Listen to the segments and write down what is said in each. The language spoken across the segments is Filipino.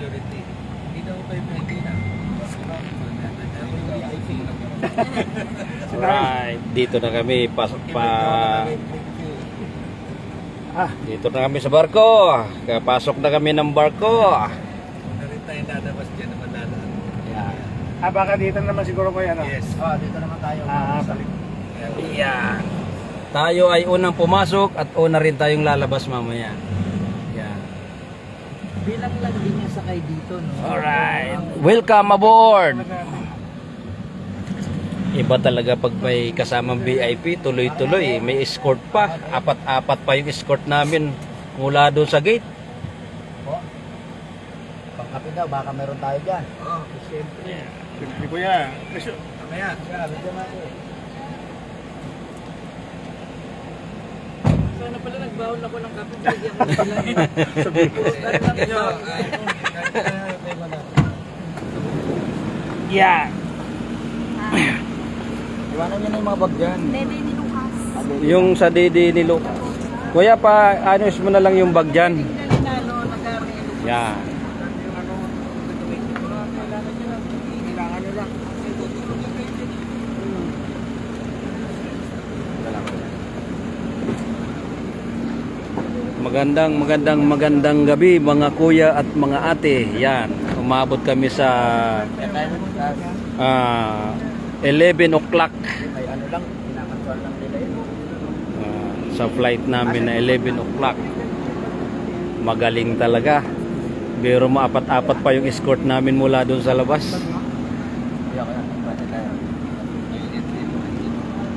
security. Hindi daw kayo pwede na. Alright, dito na kami pasok pa Ah, dito na kami sa barko. Kapasok na kami ng barko. na rin tayo dadabas dyan naman dadaan. Yan. Ah, baka dito naman siguro ko yan. ah. Yes. Oh, dito naman tayo. Ah, balik. Yan. Tayo ay unang pumasok at una rin tayong lalabas mamaya. Yan. Bilang lang din yung sakay dito, no? Alright. Welcome aboard. Iba talaga pag may kasamang VIP, tuloy-tuloy. May escort pa. Apat-apat pa yung escort namin mula doon sa gate. Po. Pangkape daw, baka meron tayo dyan. Oh, siyempre. Siyempre kuya. Presyo. Mamaya. Grabe naman eh. Sana pala nagbawal ako ng kape. Bigyan ko sila. Sabi ko. Yeah. Iwanan nyo na yung mga bag dyan. Dede ni Lucas. Yung sa Didi ni Luke. Kuya pa, anos mo na lang yung bag dyan. Nalo, nag-arelo. Yan. Kailangan nyo lang. Magandang magandang magandang gabi mga kuya at mga ate. Yan. Umabot kami sa ah, 11 o'clock ah, sa flight namin na 11 o'clock. Magaling talaga. Pero maapat-apat pa yung escort namin mula doon sa labas. Tayo.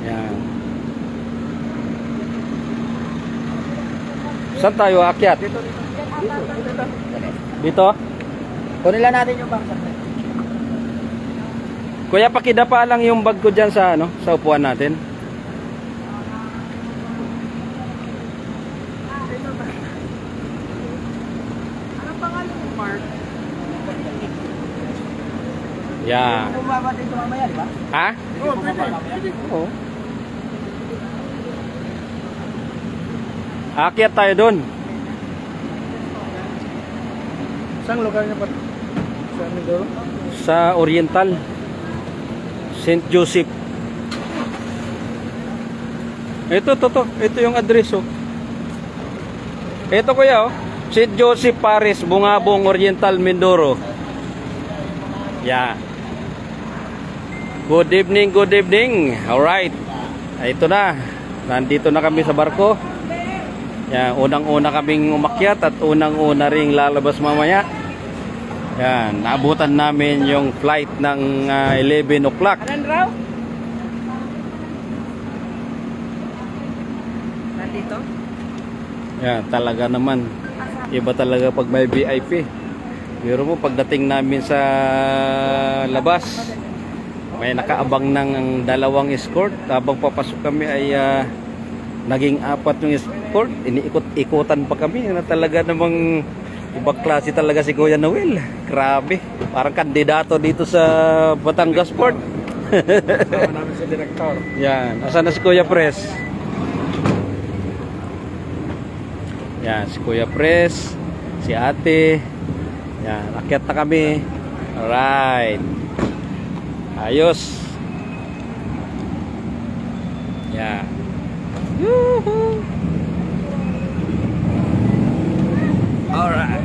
Yan. Saan tayo aakyat? Dito? Kunin lang natin yung bag. Kuya, pakidapa lang yung bag ko dyan sa, ano, sa upuan natin. Anong pangalan mo, Mark? Yan. Bumaba dito mamaya, di ba? Ha? Oh, pwede. Oo. Aakyat tayo doon. Saan lugar niya pa? Sa Mindoro? Sa Oriental. St. Joseph. Ito, to, to. Ito yung address, oh. Ito, kuya, oh. St. Joseph Paris, Bungabong, Oriental, Mindoro. Yeah. Good evening, good evening. Alright. Ito na. Nandito na kami sa barko. Yan, unang-una kaming umakyat at unang-una ring lalabas mamaya. Yan, naabutan namin yung flight ng ah, 11 o'clock. Nandito? Yan, talaga naman. Iba talaga pag may VIP. Pero mo pagdating namin sa labas, may nakaabang ng dalawang escort. Habang papasok kami ay ah, naging apat yung escort. Iniikot-ikutan pa kami na talaga namang ibang klase talaga si Kuya Noel. Grabe. Parang kandidato dito sa Batangas Port. Sama namin sa director. Yan. Asan na si Kuya Pres? Yan, si Kuya Pres, si Ate. Yan, akyat na kami. Alright. Ayos. Yan. Yoo-hoo. Alright.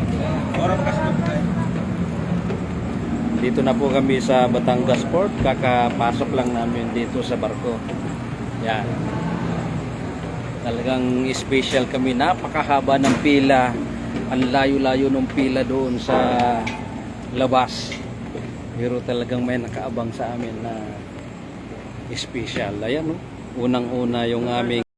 Dito na po kami sa Batangas Port. Kakapasok lang namin dito sa barko. Yan. Talagang special kami. Napakahaba ng pila. Ang layo-layo ng pila doon sa labas. Pero talagang may nakaabang sa amin na special. Ayan, no? Unang-una yung aming